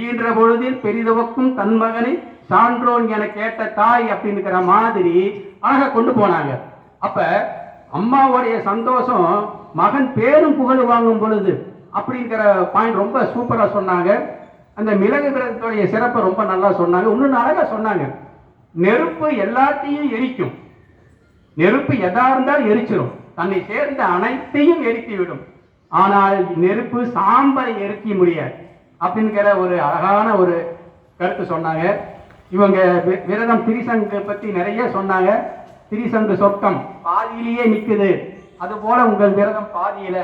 ஈன்ற பொழுதில் பெரிதவக்கும் தன் மகனை சான்றோன் என கேட்ட தாய் அப்படிங்கிற மாதிரி அழகா கொண்டு போனாங்க. அப்ப அம்மாவுடைய சந்தோஷம் மகன் பேரும் புகழ் வாங்கும் பொழுது அப்படிங்கிற பாயிண்ட் ரொம்ப சூப்பரா சொன்னாங்க. அந்த மிளகு கிரகத்துடைய சிறப்பை ரொம்ப நல்லா சொன்னாங்க. இன்னும் அழகா சொன்னாங்க. நெருப்பு எல்லாத்தையும் எரிக்கும். நெருப்பு எதா இருந்தால் எரிச்சிடும் தன்னை சேர்ந்த அனைத்தையும் எரித்து விடும் ஆனால் நெருப்பு சாம்பலை எரிக்க முடியாது. அப்படிங்கிற ஒரு அழகான ஒரு கருத்து சொன்னாங்க. இவங்க வி- விரதம் திரிசங்கு பற்றி நிறைய சொன்னாங்க. திரிசங்கு சொர்க்கம் பாதியிலேயே நிற்குது அதுபோல உங்கள் விரதம் பாதியில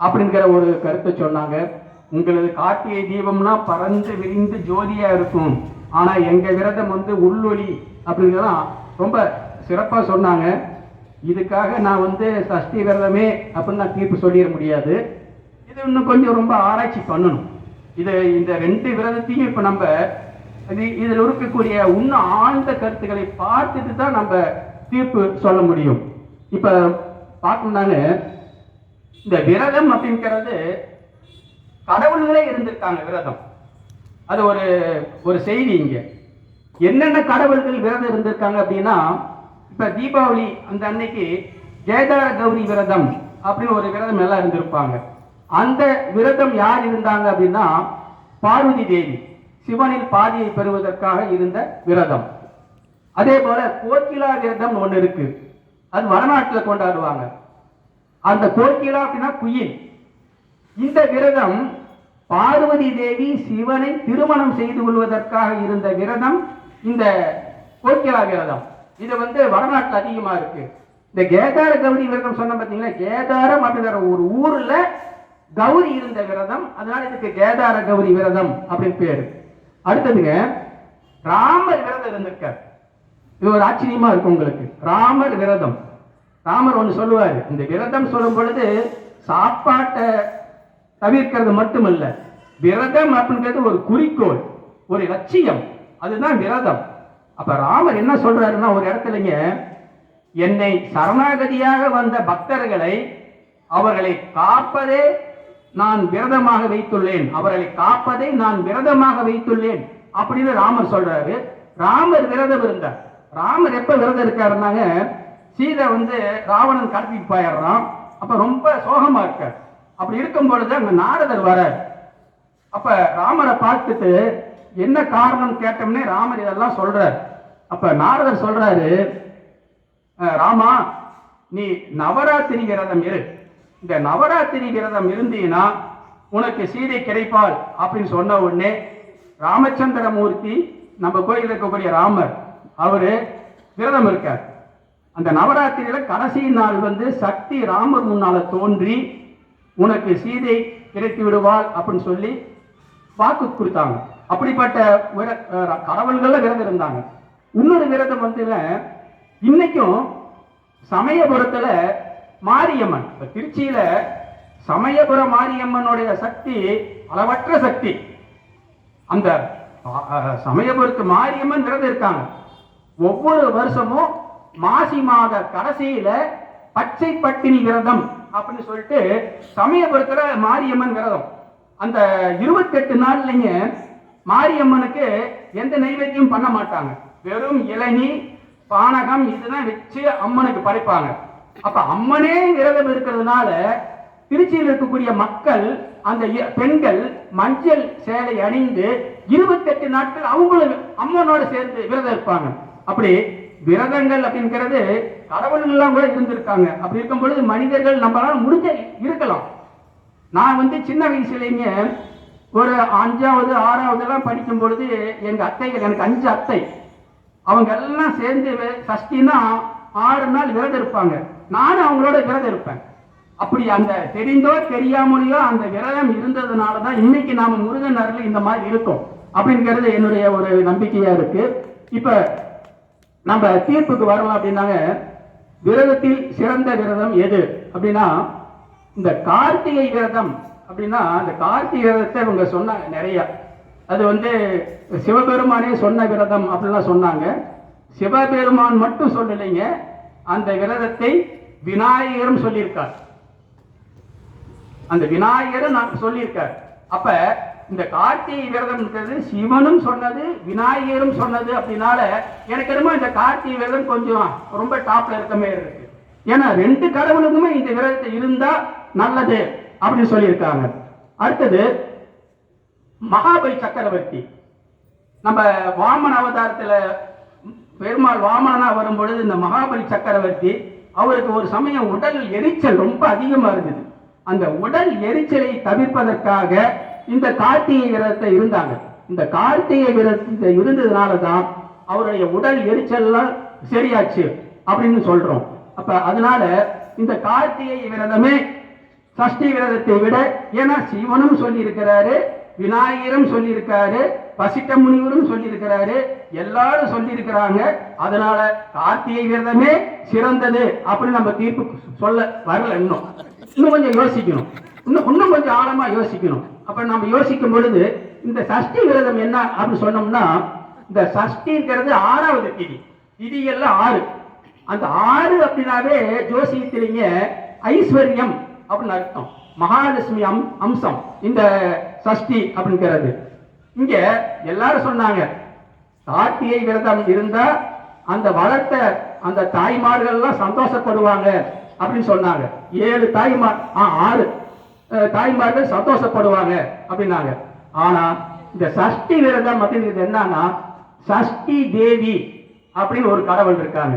அப்படிங்கிற ஒரு கருத்தை சொன்னாங்க. உங்களது கார்த்திகை தீபம்னா பறந்து விரிந்து ஜோதியா இருக்கும். ஆனா எங்க விரதம் வந்து உள்ளொளி அப்படிங்கிறதான் ரொம்ப சிறப்பாக சொன்னாங்க. இதுக்காக நான் வந்து சஷ்டி விரதமே அப்படின்னு நான் தீர்ப்பு சொல்லிட முடியாது. இது இன்னும் கொஞ்சம் ரொம்ப ஆராய்ச்சி பண்ணணும். இதை இந்த ரெண்டு விரதத்தையும் இப்போ நம்ம இது இதில் இருக்கக்கூடிய இன்னும் ஆழ்ந்த கருத்துக்களை பார்த்துட்டு தான் நம்ம தீர்ப்பு சொல்ல முடியும். இப்போ பார்க்கணும்னாங்க இந்த விரதம் அப்படிங்கிறது கடவுள்களே இருந்திருக்காங்க விரதம். அது ஒரு ஒரு செய்தி இங்க. என்னென்ன கடவுள்கள் விரதம் இருந்திருக்காங்க அப்படின்னா இப்ப தீபாவளி அந்த அன்னைக்கு கேதார கௌரி விரதம் அப்படின்னு ஒரு விரதம் எல்லாம் இருந்திருப்பாங்க. அந்த விரதம் யார் இருந்தாங்க அப்படின்னா பார்வதி தேவி. சிவனில் பாதியை பெறுவதற்காக இருந்த விரதம். அதே போல கோக்கிலா விரதம் ஒன்று இருக்கு. அது வடநாட்டில் கொண்டாடுவாங்க. அந்த கோக்கிலா அப்படின்னா குயில். இந்த விரதம் பார்வதி தேவி சிவனை திருமணம் செய்து கொள்வதற்காக இருந்த விரதம் இந்த கோக்கிலா விரதம். இது வந்து வடநாட்டில் அதிகமாக இருக்கு. இந்த கேதார கௌரி விரதம் சொன்ன பார்த்தீங்கன்னா கேதாரம் அப்படிங்கிற ஒரு ஊரில் கௌரி இருந்த விரதம் அதனால இதுக்கு கேதார கௌரி விரதம் அப்படின்னு பேரு. அடுத்ததுங்க ராமர் விரதம் இருந்திருக்கார். இது ஒரு ஆச்சரியமா இருக்கும் உங்களுக்கு. ராமர் விரதம். ராமர் ஒன்று சொல்லுவார். இந்த விரதம் சொல்லும் பொழுது சாப்பாட்டை தவிர்க்கிறது மட்டுமல்ல விரதம் அப்படிங்கிறது ஒரு குறிக்கோள் ஒரு லட்சியம். அதுதான் விரதம். அப்ப ராமர் என்ன சொல்றாருன்னா ஒரு இடத்துலங்க என்னை சரணாகதியாக வந்த பக்தர்களை அவர்களை காப்பதே நான் விரதமாக வைத்துள்ளேன். அவர்களை காப்பதை நான் விரதமாக வைத்துள்ளேன். அப்படின்னு ராமர் சொல்றாரு. ராமர் விரதம் இருந்தார். ராமர் எப்ப விரதம் இருக்காருன்னாங்க சீதை வந்து ராவணன் கடத்திட்டு போயிடுறான். அப்ப ரொம்ப சோகமா இருக்கார். அப்படி இருக்கும் பொழுது அங்க நாரதர் வரார் அப்ப ராமரை பார்த்துட்டு என்ன காரணம் கேட்டோம்னே ராமர் இதெல்லாம் சொல்றார். அப்ப நாரதர் சொல்றாரு ராமா நீ நவராத்திரி விரதம் இரு. இந்த நவராத்திரி விரதம் இருந்தீங்கன்னா உனக்கு சீதை கிடைப்பாள் அப்படின்னு சொன்ன உடனே ராமச்சந்திரமூர்த்தி நம்ம கோயில் இருக்கக்கூடிய ராமர் அவரு விரதம் இருக்கார். அந்த நவராத்திரியில கடைசி நாள் வந்து சக்தி ராமர் முன்னால தோன்றி உனக்கு சீதை கிடைத்து விடுவாள் அப்படின்னு சொல்லி வாக்கு கொடுத்தாங்க. அப்படிப்பட்ட விர- கடவுள்கள்ல விரதம் இருந்தாங்க. இன்னொரு விரதம் வந்து இன்னைக்கும் சமயபுரத்துல மாரியம்மன். இப்ப திருச்சியில சமயபுரம் மாரியம்மனுடைய சக்தி அளவற்ற சக்தி. அந்த சமயபுரத்து மாரியம்மன் விரதம் இருக்காங்க. ஒவ்வொரு வருஷமும் மாசி மாத கடைசியில பச்சை பட்டினி விரதம் அப்படின்னு சொல்லிட்டு சமயபுரத்துல மாரியம்மன் விரதம் அந்த இருபத்தெட்டு நாள்லங்க மாரியம்மனுக்கு எந்த நைவேத்தியம் பண்ண மாட்டாங்க. வெறும் இளநி பானகம் இதுதான் வச்சு அம்மனுக்கு படைப்பாங்க. அப்ப அம்மனே விரதம் இருக்கிறதுனால திருச்சியில் இருக்கக்கூடிய மக்கள் அந்த இ- பெண்கள் மஞ்சள் சேலை அணிந்து இருபத்தெட்டு நாட்கள் அவங்களும் அம்மனோட சேர்ந்து விரதம் இருப்பாங்க. அப்படி விரதங்கள் அப்படிங்கிறது கடவுள்கள்லாம் கூட இருந்திருக்காங்க. அப்படி இருக்கும் பொழுது மனிதர்கள் நம்மளால முடிஞ்ச இருக்கலாம். நான் வந்து சின்ன வயசுலேங்க ஒரு அஞ்சாவது ஆறாவது எல்லாம் படிக்கும் பொழுது எங்க அத்தைகள் எனக்கு அஞ்சு அத்தை. அவங்க எல்லாம் சேர்ந்து சஷ்டினா ஆறு நாள் விரதம் இருப்பாங்க. நானும் அவங்களோட விரதம் இருப்பேன் அப்படி அந்த தெரிந்தோ தெரியாமலையோ அந்த விரதம் இருந்ததுனால தான் இன்னைக்கு நாம முருகன் அருள் இந்த மாதிரி இருக்கோம். அப்படிங்கிறது என்னுடைய ஒரு நம்பிக்கையா இருக்கு. இப்ப நம்ம தீர்ப்புக்கு வரலாம் அப்படின்னாங்க விரதத்தில் சிறந்த விரதம் எது? அப்படின்னா இந்த கார்த்திகை விரதம். அப்படின்னா இந்த கார்த்திகை விரதத்தை இவங்க சொன்னாங்க நிறைய. அது வந்து சிவபெருமானே சொன்ன விரதம் அப்படின்லாம் சொன்னாங்க. சிவபெருமான் மட்டும் சொல்லலைங்க. அந்த விரதத்தை விநாயகரும் சொல்லியிருக்கார். அந்த விநாயகரும் நான் சொல்லியிருக்கார். அப்ப இந்த கார்த்திகை விரதம்ன்றது சிவனும் சொன்னது விநாயகரும் சொன்னது அப்படின்னால எனக்கு என்னமோ இந்த கார்த்திகை விரதம் கொஞ்சம் ரொம்ப டாப்ல இருக்க மாதிரி இருக்கு. ஏன்னா ரெண்டு கடவுளுக்குமே இந்த விரதத்தை இருந்தா நல்லது அப்படின்னு சொல்லியிருக்காங்க. அடுத்தது மகாபலி சக்கரவர்த்தி. நம்ம வாமன அவதாரத்துல பெருமாள் வாமனனா வரும் பொழுது இந்த மகாபலி சக்கரவர்த்தி அவருக்கு ஒரு சமயம் உடல் எரிச்சல் ரொம்ப அதிகமா இருந்தது. அந்த உடல் எரிச்சலை தவிர்ப்பதற்காக இந்த கார்த்திகை விரதத்தை இருந்தாங்க. இந்த கார்த்திகை விரதத்தை இருந்ததுனால தான் அவருடைய உடல் எரிச்சல்லாம் சரியாச்சு அப்படின்னு சொல்றோம். அப்ப அதனால இந்த கார்த்திகை விரதமே சஷ்டி விரதத்தை விட ஏன்னா சிவனும் சொல்லி இருக்கிறாரு விநாயகரும் சொல்லியிருக்காரு பசிட்ட முனிவரும் சொல்லியிருக்கிறாரு எல்லாரும் சொல்லியிருக்கிறாங்க. அதனால கார்த்திகை விரதமே சிறந்தது அப்படின்னு நம்ம தீர்ப்பு சொல்ல வரல இன்னும். இன்னும் கொஞ்சம் யோசிக்கணும். இன்னும் இன்னும் கொஞ்சம் ஆழமா யோசிக்கணும். அப்ப நம்ம யோசிக்கும் பொழுது இந்த சஷ்டி விரதம் என்ன அப்படின்னு சொன்னோம்னா இந்த சஷ்டிங்கிறது ஆறாவது திதி. எல்லாம் ஆறு. அந்த ஆறு அப்படின்னாவே ஜோசியத்திலேங்க ஐஸ்வர்யம் அப்படின்னு அர்த்தம். மகாலட்சுமி அம் அம்சம். இந்த சஷ்டி அப்படிங்கிறது இங்க எல்லாரும் சொன்னாங்க கார்த்திகை விரதம் இருந்தா அந்த வளர்த்த அந்த தாய்மார்கள்லாம் சந்தோஷப்படுவாங்க அப்படின்னு சொன்னாங்க. ஏழு தாய்மார் ஆ ஆறு தாய்மார்கள் சந்தோஷப்படுவாங்க அப்படின்னாங்க. ஆனா இந்த சஷ்டி விரதம் அப்படிங்கிறது என்னன்னா சஷ்டி தேவி அப்படின்னு ஒரு கடவுள் இருக்காங்க.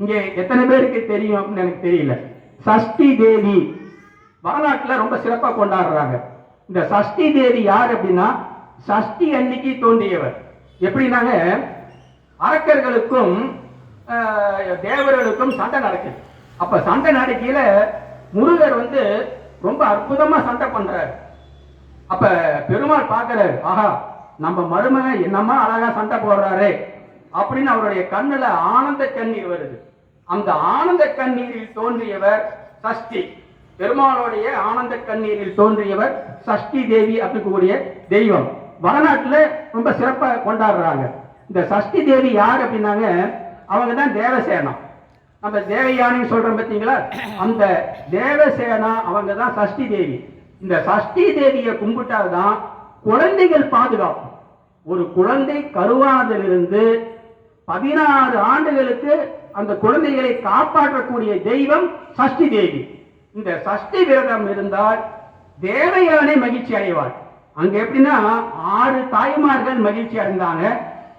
இங்க எத்தனை பேருக்கு தெரியும் அப்படின்னு எனக்கு தெரியல. சஷ்டி தேவி வரலாற்றுல ரொம்ப சிறப்பாக கொண்டாடுறாங்க. இந்த சஷ்டி தேவி யார் அப்படின்னா சஷ்டி அன்னைக்கு தோன்றியவர். எப்படின்னாங்க அரக்கர்களுக்கும் தேவர்களுக்கும் சண்டை நடக்குது. அப்ப சண்டை நடக்கையில முருகர் வந்து ரொம்ப அற்புதமா சண்டை பண்றாரு. அப்ப பெருமாள் பார்க்கறாரு ஆஹா நம்ம மருமகன் என்னமா அழகா சண்டை போடுறாரு? அப்படின்னு அவருடைய கண்ணுல ஆனந்த கண்ணீர் வருது. அந்த ஆனந்த கண்ணீரில் தோன்றியவர் சஷ்டி. பெருமாளுடைய ஆனந்த கண்ணீரில் தோன்றியவர் சஷ்டி தேவி அப்படிக்கூடிய தெய்வம். வடநாட்டில் ரொம்ப சிறப்பாக கொண்டாடுறாங்க. இந்த சஷ்டி தேவி யார் அப்படின்னாங்க அவங்க தான் தேவசேனா. நம்ம தேவயானின்னு சொல்கிறோம் பார்த்தீங்களா? அந்த தேவசேனா அவங்க தான் சஷ்டி தேவி. இந்த சஷ்டி தேவியை கும்பிட்டாதான் குழந்தைகள் பாதுகாப்பு ஒரு குழந்தை கருவானதிலிருந்து பதினாறு ஆண்டுகளுக்கு அந்த குழந்தைகளை காப்பாற்றக்கூடிய தெய்வம் சஷ்டி தேவி. இந்த சஷ்டி விரதம் இருந்தால் தேவயானை மகிழ்ச்சி அடைவாள் அங்க எப்படின்னா ஆறு தாய்மார்கள் மகிழ்ச்சி அடைந்தாங்க.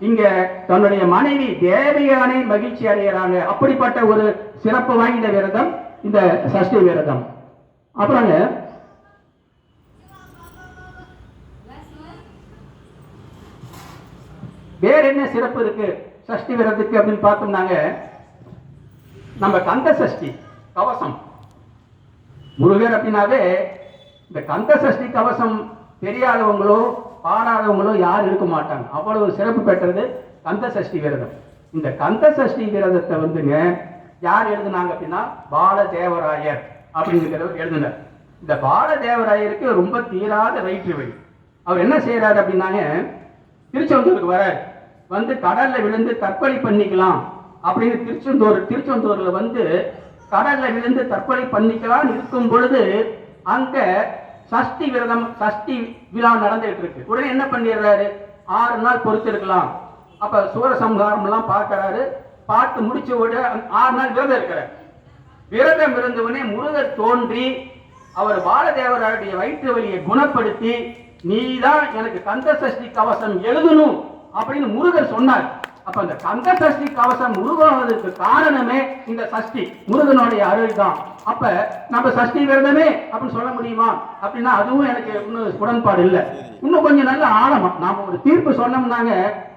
இங்க தன்னுடைய மனைவி தேவயானை மகிழ்ச்சி அடைகிறாங்க. அப்படிப்பட்ட ஒரு சிறப்பு வாய்ந்த விரதம் இந்த சஷ்டி விரதம். அப்புறம் வேற என்ன சிறப்பு இருக்கு? சஷ்டி விரதத்துக்கு அப்படின்னு பார்த்தோம்னாங்க நம்ம கந்த சஷ்டி கவசம். முருகர் அப்படின்னாவே இந்த கந்த சஷ்டி கவசம் தெரியாதவங்களோ பாடாதவங்களோ யாரும் இருக்க மாட்டாங்க. அவ்வளவு சிறப்பு பெற்றது கந்த சஷ்டி விரதம். இந்த கந்த சஷ்டி விரதத்தை வந்துங்க யார் எழுதுனாங்க அப்படின்னா பாலதேவராயர் அப்படிங்கிறவர் எழுதினார். இந்த பாலதேவராயருக்கு ரொம்ப தீராத வயிற்று வழி அவர் என்ன செய்யறாரு அப்படின்னாங்க திருச்செந்தூருக்கு வர வந்து கடல்ல விழுந்து தற்கொலை பண்ணிக்கலாம் அப்படின்னு திருச்செந்தூர் திருச்செந்தூர்ல வந்து கடல்ல விழுந்து தற்கொலை பண்ணிக்கலாம் இருக்கும் பொழுது அங்க சஷ்டி விரதம் சஷ்டி விழா நடந்துட்டு இருக்கு உடனே என்ன பண்ணிடுறாரு? ஆறு நாள் பொறுத்திருக்கலாம். அப்ப சூரசம்ஹாரம் எல்லாம் பார்க்கிறாரு. பார்த்து முடிச்ச விட ஆறு நாள் விரதம் இருக்கிறார். விரதம் இருந்தவனே முருகர் தோன்றி அவர் பாலதேவராருடைய வயிற்று வலியை குணப்படுத்தி நீதான் எனக்கு கந்த சஷ்டி கவசம் எழுதணும் அப்படின்னு முருகர் சொன்னார். அப்ப அந்த கந்த சஷ்டி கவசம் உருவாவதற்கு காரணமே இந்த சஷ்டி முருகனுடைய அருள் தான் அப்ப நம்ம சஷ்டி விரதமே அப்படின்னு சொல்ல முடியுமா? அப்படின்னா அதுவும் எனக்கு இன்னும் உடன்பாடு இல்லை. இன்னும் கொஞ்சம் நல்ல ஆழமா நாம ஒரு தீர்ப்பு சொன்னோம்னாங்க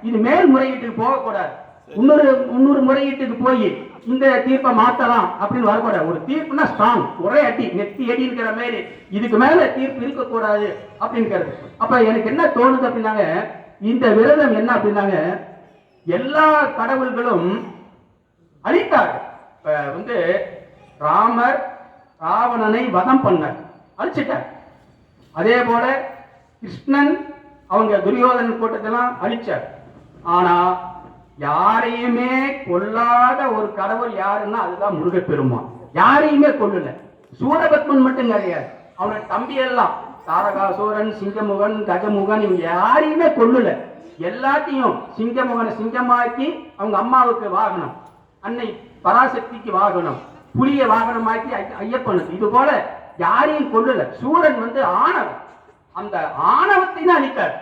இது மேல்முறையீட்டுக்கு போகக்கூடாது. இன்னொரு இன்னொரு முறையீட்டுக்கு போய் இந்த தீர்ப்பை மாத்தலாம் அப்படின்னு வரக்கூடாது. ஒரு தீர்ப்புனா ஸ்ட்ராங் ஒரே அடி நெத்தி அடிங்கிற மாதிரி. இதுக்கு மேல தீர்ப்பு இருக்கக்கூடாது அப்படிங்கிறது. அப்ப எனக்கு என்ன தோணுது அப்படின்னாங்க இந்த விரதம் என்ன அப்படின்னாங்க எல்லா கடவுள்களும் அழித்தார்கள். இப்ப வந்து ராமர் ராவணனை வதம் பண்ணார். அழிச்சிட்டார். அதே போல கிருஷ்ணன் அவங்க துரியோதன கூட்டத்தெல்லாம் அழிச்சார். ஆனா யாரையுமே கொல்லாத ஒரு கடவுள் யாருன்னா அதுதான் முருகப்பெருமான். யாரையுமே கொல்லல. சூரபத்மன் மட்டும் கிடையாது. அவனோட தம்பி எல்லாம் தாரகாசூரன் சிங்கமுகன் கஜமுகன் இவங்க யாரையுமே கொல்லல. எல்லாத்தையும் சிங்கமுகனை சிங்கமாக்கி அவங்க அம்மாவுக்கு வாகனம் அன்னை பராசக்திக்கு வாகனம் புலிய வாகனமாக்கி ஐ- ஐயப்பனுக்கு. இது போல யாரையும் கொள்ளல சூரன் வந்து ஆணவம். அந்த ஆணவத்தை தான் அழித்தார்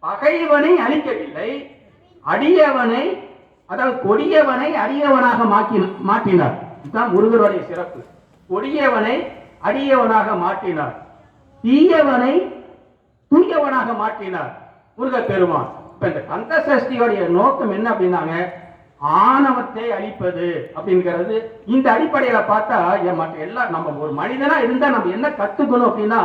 பகைவனை அழிக்கவில்லை. அடியவனை அதாவது கொடியவனை அடியவனாக மாற்றி மாற்றினார். இதுதான் முருகருடைய சிறப்பு. கொடியவனை அடியவனாக மாற்றினார். தீயவனை தூயவனாக மாற்றினார் முருகப் பெருமான் இப்ப இந்த கந்த சஷ்டியோடைய நோக்கம் என்ன அப்படின்னாங்க? ஆணவத்தை அழிப்பது அப்படிங்கிறது. இந்த அடிப்படையில பார்த்தா மற்ற எல்லாம் நம்ம ஒரு மனிதனா இருந்தா நம்ம என்ன கத்துக்கணும் அப்படின்னா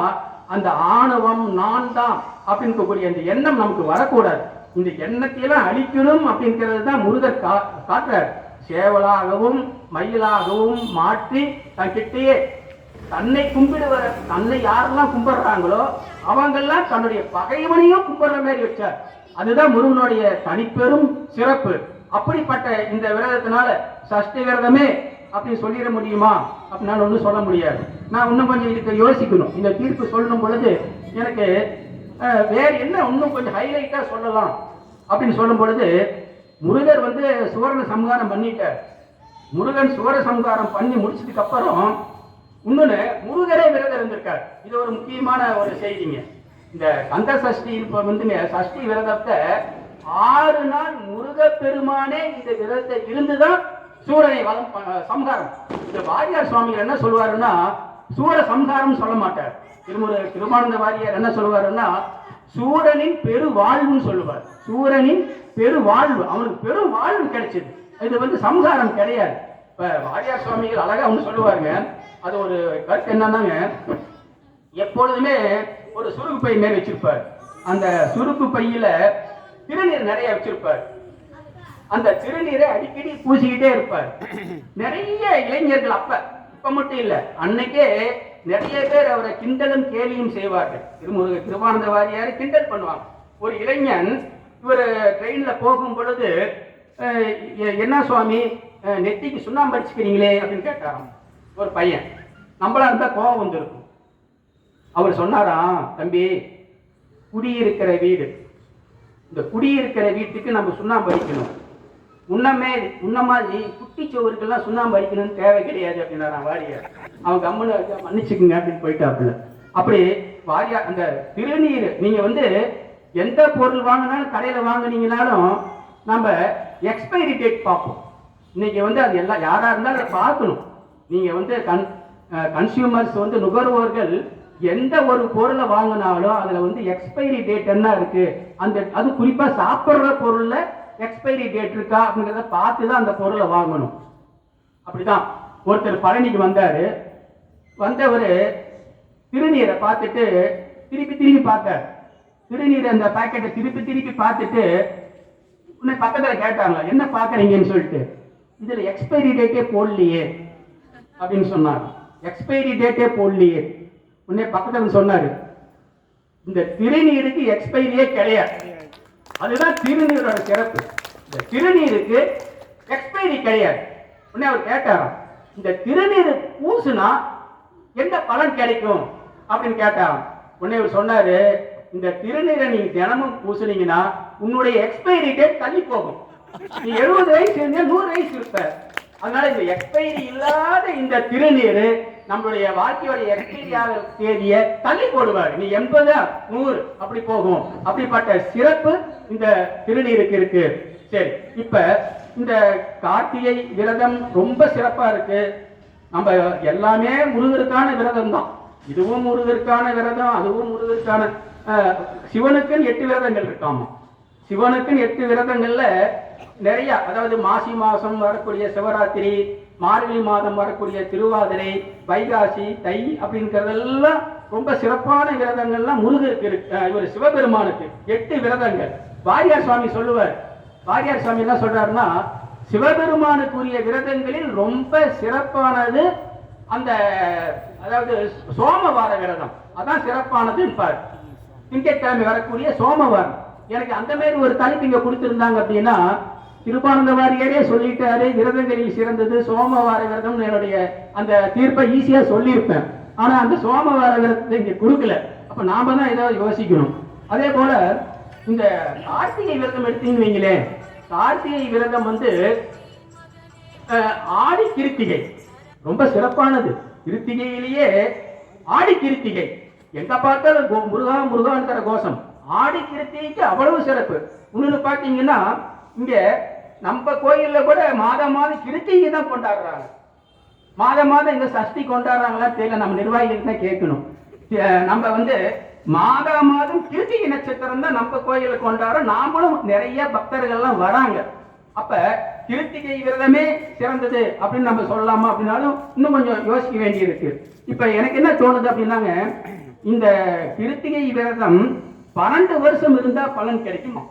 அந்த ஆணவம் நான் தான் அப்படின்னு அந்த எண்ணம் நமக்கு வரக்கூடாது. இந்த எண்ணத்தையெல்லாம் அழிக்கணும் அப்படிங்கிறது தான் முருகர் கா காட்டுறாரு. சேவலாகவும் மயிலாகவும் மாற்றி தன் கிட்டேயே தன்னை கும்பிடுவர தன்னை யாரெல்லாம் கும்பிடுறாங்களோ அவங்கெல்லாம் தன்னுடைய பகைவனையும் கும்பிடுற மாதிரி வச்சார். அதுதான் முருகனுடைய தனிப்பெரும் சிறப்பு. அப்படிப்பட்ட இந்த விரதத்தினால சஷ்டி விரதமே அப்படி சொல்லிட முடியுமா? அப்படின்னால ஒன்றும் சொல்ல முடியாது. நான் இன்னும் கொஞ்சம் இதுக்கு யோசிக்கணும். இந்த தீர்ப்பு சொல்லணும் பொழுது எனக்கு வேறு வேற என்ன இன்னும் கொஞ்சம் ஹைலைட்டாக சொல்லலாம்? அப்படின்னு சொல்லும் பொழுது முருகர் வந்து சுவர்ண சம்ஹாரம் பண்ணிட்டார். முருகன் சுவர சம்ஹாரம் பண்ணி முடிச்சதுக்கு அப்புறம் இன்னொன்று முருகரே விரதம் இருந்திருக்கார். இது ஒரு முக்கியமான ஒரு செய்திங்க. இந்த கந்த சஷ்டி இப்போ வந்து சஷ்டி விரதத்தை ஆறு நாள் முருக பெருமானே இந்த விரதத்தை இருந்துதான் சூரனை வதம் சம்ஹாரம். இந்த வாரியார் சுவாமிகள் என்ன சொல்லுவாருன்னா சூர சம்ஹாரம் சொல்ல மாட்டார். திருமுரு திருமானந்த வாரியார் என்ன சொல்லுவாருன்னா சூரனின் பெரு வாழ்வுன்னு சொல்லுவார். சூரனின் பெரு வாழ்வு அவனுக்கு பெரும் வாழ்வு கிடைச்சது. இது வந்து சம்ஹாரம் கிடையாது. இப்போ வாரியார் சுவாமிகள் அழகா ஒன்று சொல்லுவாருங்க. அது ஒரு கருத்து என்னன்னாங்க எப்பொழுதுமே ஒரு சுருக்கு பை மேல் வச்சிருப்பார். அந்த சுருக்கு பையில திருநீர் நிறைய வச்சிருப்பார். அந்த திருநீரை அடிக்கடி பூசிக்கிட்டே இருப்பார். நிறைய இளைஞர்கள் அப்ப இப்ப மட்டும் இல்ல அன்னைக்கே நிறைய பேர் அவரை கிண்டலும் கேலியும் செய்வார்கள். திருமுருக திருவானந்த வாரியார் கிண்டல் பண்ணுவாங்க. ஒரு இளைஞன் இவர் ட்ரெயின்ல போகும் பொழுது எ- என்ன சுவாமி நெத்திக்கு சுண்ணாம்பு அடிச்சுக்கிறீங்களே அப்படின்னு கேட்டாராம் ஒரு பையன். நம்மளா இருந்தா கோபம் வந்திருக்கும். அவர் சொன்னாராம் தம்பி குடியிருக்கிற வீடு. இந்த குடியிருக்கிற வீட்டுக்கு நம்ம சுண்ணாம்பு அடிக்கணும் முன்னமே முன்ன மாதிரி குட்டி சுவருக்கெல்லாம் சுண்ணாம்பு அடிக்கணும்னு தேவை கிடையாது அப்படின்னாராம் வாரியார். அவங்க கம்முன்னு மன்னிச்சுக்குங்க அப்படின்னு போயிட்டாப்புல. அப்படி வாரியார் அந்த திருநீர் நீங்கள் வந்து எந்த பொருள் வாங்கினாலும் கடையில் வாங்கினீங்கனாலும் நம்ம எக்ஸ்பைரி டேட் பார்ப்போம். இன்னைக்கு வந்து அது எல்லாம் யாராக இருந்தாலும் அதை பார்க்கணும். நீங்கள் வந்து கன் கன்சியூமர்ஸ் வந்து நுகர்வோர்கள் எந்த ஒரு பொருளை வாங்கினாலும் அதுல வந்து எக்ஸ்பைரி டேட் என்ன இருக்கு? அந்த அது குறிப்பா சாப்பிடுற பொருள்ல எக்ஸ்பைரி டேட் இருக்கா? அப்படிங்கிறத பார்த்து தான் அந்த பொருளை வாங்கணும். அப்படிதான். ஒருத்தர் பழனிக்கு வந்தாரு. வந்தவர் திருநீரை பார்த்துட்டு திருப்பி திருப்பி பார்த்தார். திருநீரை அந்த பாக்கெட்டை திருப்பி திருப்பி பார்த்துட்டு உன்னை பக்கத்தில் கேட்டாங்க என்ன பார்க்குறீங்கன்னு சொல்லிட்டு இதில் எக்ஸ்பைரி டேட்டே போடலையே அப்படின்னு சொன்னார். எக்ஸ்பைரி டேட்டே போடலையே. உன்னே பக்கத்தில் சொன்னாரு. இந்த திருநீருக்கு எக்ஸ்பைரியே கிடையாது. அதுதான் திருநீரோட சிறப்பு. இந்த திருநீருக்கு எக்ஸ்பைரி கிடையாது. உடனே அவர் கேட்டாராம். இந்த திருநீர் பூசுனா எந்த பலன் கிடைக்கும்? அப்படின்னு கேட்டாராம். உடனே அவர் சொன்னாரு இந்த திருநீரை நீங்க தினமும் பூசுனீங்கன்னா உன்னுடைய எக்ஸ்பைரி டேட் தள்ளி போகும். நீ எழுபது வயசு இருந்தா நூறு வயசு இருப்ப. அதனால இந்த எக்ஸ்பைரி இல்லாத இந்த திருநீர் நம்மளுடைய வாழ்க்கையோட எக்ஸ்பைரி தேதிய தள்ளி போடுவார். நீ எண்பது? நூறு. அப்படி போகும். அப்படிப்பட்ட சிறப்பு இந்த திருநீருக்கு இருக்கு. சரி இப்ப இந்த கார்த்திகை விரதம் ரொம்ப சிறப்பா இருக்கு. நம்ம எல்லாமே முருகருக்கான விரதம் தான் இதுவும் முருகருக்கான விரதம் அதுவும் முருகருக்கான சிவனுக்குன்னு எட்டு விரதங்கள் இருக்காமா? சிவனுக்குன்னு எட்டு விரதங்கள்ல நிறைய அதாவது மாசி மாசம் வரக்கூடிய சிவராத்திரி மார்கழி மாதம் வரக்கூடிய திருவாதிரை வைகாசி தை அப்படிங்கறதெல்லாம் ரொம்ப சிறப்பான விரதங்கள்லாம் முருகருக்கு இருக்கு இவர் சிவபெருமானுக்கு எட்டு விரதங்கள். வாரியார் சுவாமி சொல்லுவார். வாரியார் சுவாமி என்ன சொல்றாருன்னா சிவபெருமானுக்குரிய விரதங்களில் ரொம்ப சிறப்பானது அந்த அதாவது சோமவார விரதம். அதான் சிறப்பானது இருப்பார் திங்கட்கிழமை வரக்கூடிய சோமவாரம். எனக்கு அந்த மாதிரி ஒரு தலைப்பு இங்க கொடுத்திருந்தாங்க அப்படின்னா திருப்பானந்த வாரியாரே சொல்லிட்டாரு விரதங்களில் சிறந்தது சோமவார விரதம் என்னுடைய அந்த தீர்ப்பை ஈஸியா சொல்லியிருப்பேன். ஆனா அந்த சோமவார விரதத்தை இங்க கொடுக்கல. அப்ப நாம தான் ஏதாவது யோசிக்கணும். அதே போல இந்த கார்த்திகை விரதம் எடுத்தீங்கன்னு வைங்களேன் கார்த்திகை விரதம் வந்து ஆடி கிருத்திகை. ரொம்ப சிறப்பானது. கிருத்திகையிலேயே ஆடி கிருத்திகை. எங்க பார்த்தாலும் கோ- முருகா முருகான்கிற கோஷம். ஆடி கிருத்திகைக்கு அவ்வளவு சிறப்பு. இன்னொன்னு பார்த்தீங்கன்னா இங்க நம்ம கோயிலில் கூட மாதம் மாதம் கிருத்திகை தான் கொண்டாடுறாங்க. மாதம் மாதம் இந்த சஷ்டி கொண்டாடுறாங்களா தெரியல நம்ம நிர்வாகிகள் தான் கேட்கணும். நம்ம வந்து மாதா மாதம் கிருத்திகை நட்சத்திரம் தான் நம்ம கோயிலில் கொண்டாடுறோம். நாமளும் நிறைய பக்தர்கள்லாம் வராங்க. அப்ப கிருத்திகை விரதமே சிறந்தது அப்படின்னு நம்ம சொல்லலாமா அப்படின்னாலும் இன்னும் கொஞ்சம் யோசிக்க வேண்டியிருக்கு. இப்ப எனக்கு என்ன தோணுது அப்படின்னாங்க இந்த கிருத்திகை விரதம் பன்னெண்டு வருஷம் இருந்தா பலன் கிடைக்குமா?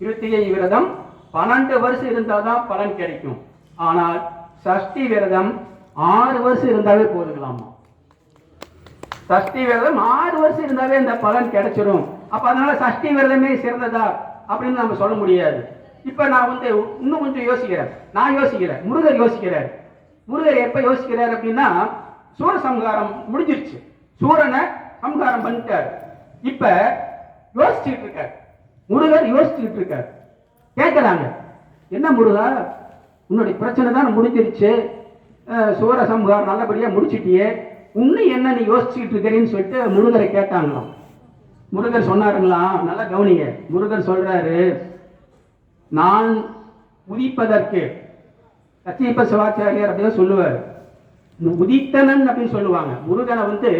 கிருத்திகை விரதம் பன்னெண்டு வருஷம் இருந்தால் தான் பலன் கிடைக்கும். ஆனால் சஷ்டி விரதம் ஆறு வருஷம் இருந்தாவே போதுங்களாமா? சஷ்டி விரதம் ஆறு வருஷம் இருந்தாவே இந்த பலன் கிடைச்சிடும் அப்ப அதனால சஷ்டி விரதமே சிறந்ததா அப்படின்னு நம்ம சொல்ல முடியாது. இப்ப நான் வந்து இன்னும் கொஞ்சம் யோசிக்கிறேன். நான் யோசிக்கிறேன். முருகர் யோசிக்கிறார். முருகர் எப்ப யோசிக்கிறார் அப்படின்னா சூர சம்ஹாரம் முடிஞ்சிருச்சு. சூரனை சம்ஹாரம் பண்ணிட்டார். இப்ப யோசிச்சுட்டு இருக்கார். முருகர் யோசிச்சுட்டு இருக்கார். கேட்குறாங்க. என்ன முருகா? உன்னுடைய பிரச்சனை தான் முடிஞ்சிருச்சு. சுவர சூரசம்ஹாரம் நல்லபடியாக முடிச்சிட்டியே. இன்னும் என்ன நீ யோசிச்சுக்கிட்டு இருக்கிறேன்னு சொல்லிட்டு முருகரை கேட்டாங்களாம். முருகர் சொன்னாருங்களாம். நல்லா கவனிங்க. முருகர் சொல்றாரு நான் உதிப்பதற்கு சத்தியப்ப சிவாச்சாரியார் அப்படிதான் சொல்லுவார். உதித்தனன் அப்படின்னு சொல்லுவாங்க. முருகனை வந்து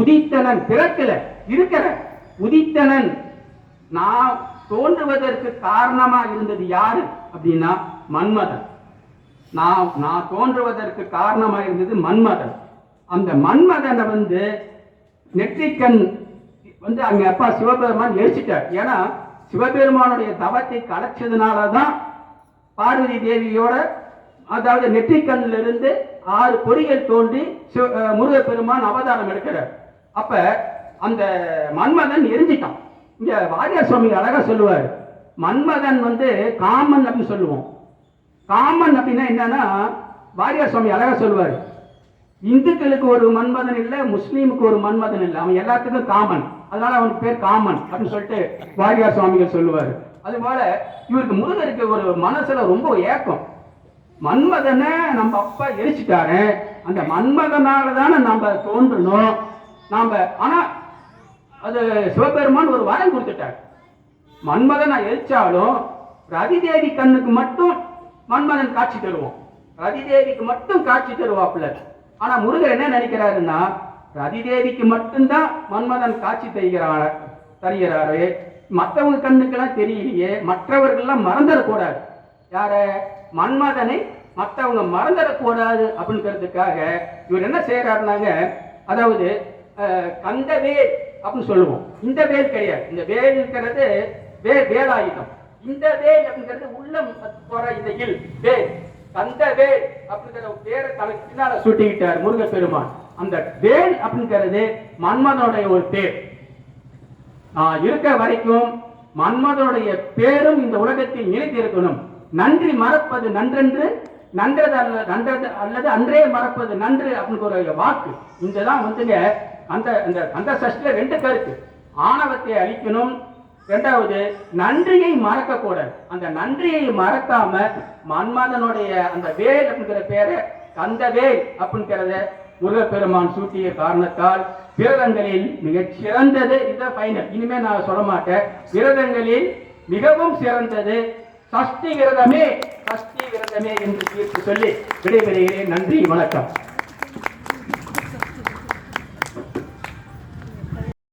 உதித்தனன் பிறக்கல இருக்கிற உதித்தனன். நான் தோன்றுவதற்கு காரணமா இருந்தது யாரு? அப்படின்னா மன்மதன். நான் நான் தோன்றுவதற்கு காரணமா இருந்தது மன்மதன். அந்த மன்மதனை வந்து நெற்றிக்கண் வந்து அங்க அப்பா சிவபெருமான் எரிச்சிட்டார் ஏன்னா சிவபெருமானுடைய தவத்தை கலைச்சதுனால தான் பார்வதி தேவியோட அதாவது நெற்றிக்கண்ணில் இருந்து ஆறு பொறிகள் தோன்றி சிவ- முருகப்பெருமான் அவதாரம் எடுக்கிறார். அப்ப அந்த மன்மதன் எரிஞ்சிட்டான். இங்க வாரியார் சுவாமி அழகா சொல்லுவார். மன்மதன் வந்து காமன் அப்படின்னு சொல்லுவோம். காமன் அப்படின்னா என்னன்னா வாரியார் சுவாமி அழகா சொல்லுவார். இந்துக்களுக்கு ஒரு மன்மதன் இல்லை முஸ்லீமுக்கு ஒரு மன்மதன் இல்லை. அவன் எல்லாத்துக்கும் காமன். அதனால அவனுக்கு பேர் காமன் அப்படின்னு சொல்லிட்டு வாரியார் சுவாமிகள் சொல்லுவார். அது போல இவருக்கு முருகருக்கு ஒரு மனசுல ரொம்ப ஏக்கம். மன்மதனை நம்ம அப்பா எரிச்சிட்டாரு. அந்த மன்மதனால தானே நம்ம தோன்றணும். நாம ஆனா அது சிவபெருமான் ஒரு வரம் கொடுத்துட்டார். மன்மதனை எரிச்சாலும் ரதிதேவி கண்ணுக்கு மட்டும் மன்மதன் காட்சி தருவோம். ரதிதேவிக்கு மட்டும் காட்சி தருவாப்புல. ஆனா முருகர் என்ன நினைக்கிறாருன்னா ரதிதேவிக்கு மட்டும்தான் மன்மதன் காட்சி தருகிறார தருகிறாரு. மற்றவங்க கண்ணுக்கெல்லாம் தெரியலையே மற்றவர்கள்லாம் மறந்துடக்கூடாது. யார? மன்மதனை மற்றவங்க மறந்துடக்கூடாது அப்படிங்கிறதுக்காக இவர் என்ன செய்யறாருனாங்க அதாவது அஹ், அப்படின்னு சொல்லுவோம். இந்த வேல் கிடையாது. இந்த வேல் இருக்கிறது வே வேலாயுதம். இந்த வேல் அப்படிங்கிறது உள்ளம் போற இந்த இல் வேல். கந்த வேல் அப்படிங்கிற ஒரு பேரை பின்னால சுட்டிக்கிட்டார் சூட்டிக்கிட்டார் முருகப்பெருமான். அந்த வேல் அப்படிங்கிறது மன்மதனுடைய ஒரு பேர். நான் இருக்க வரைக்கும் மன்மதனுடைய பேரும் இந்த உலகத்தில் நிலைத்திருக்கணும். நன்றி மறப்பது நன்றென்று நன்றது அல்ல நன்றது அல்லது அன்றே மறப்பது நன்று அப்படின்னு ஒரு வாக்கு. இங்கதான் வந்துங்க அந்த அந்த அந்த சஷ்டியில் ரெண்டு கருத்து ஆணவத்தை அழிக்கணும். ரெண்டாவது நன்றியை மறக்கக்கூடாது. அந்த நன்றியை மறக்காம மன்மதனுடைய அந்த வேல் அப்படிங்கிற பேரை கந்த வேல் அப்படிங்கிறத முருகப்பெருமான் சூட்டிய காரணத்தால் விரதங்களில் மிகச் சிறந்தது இதுதான் ஃபைனல் இனிமே நான் சொல்ல மாட்டேன். விரதங்களில் மிகவும் சிறந்தது சஷ்டி விரதமே சஷ்டி விரதமே என்று தீர்ப்பு சொல்லி விடைபெறுகிறேன். நன்றி வணக்கம்.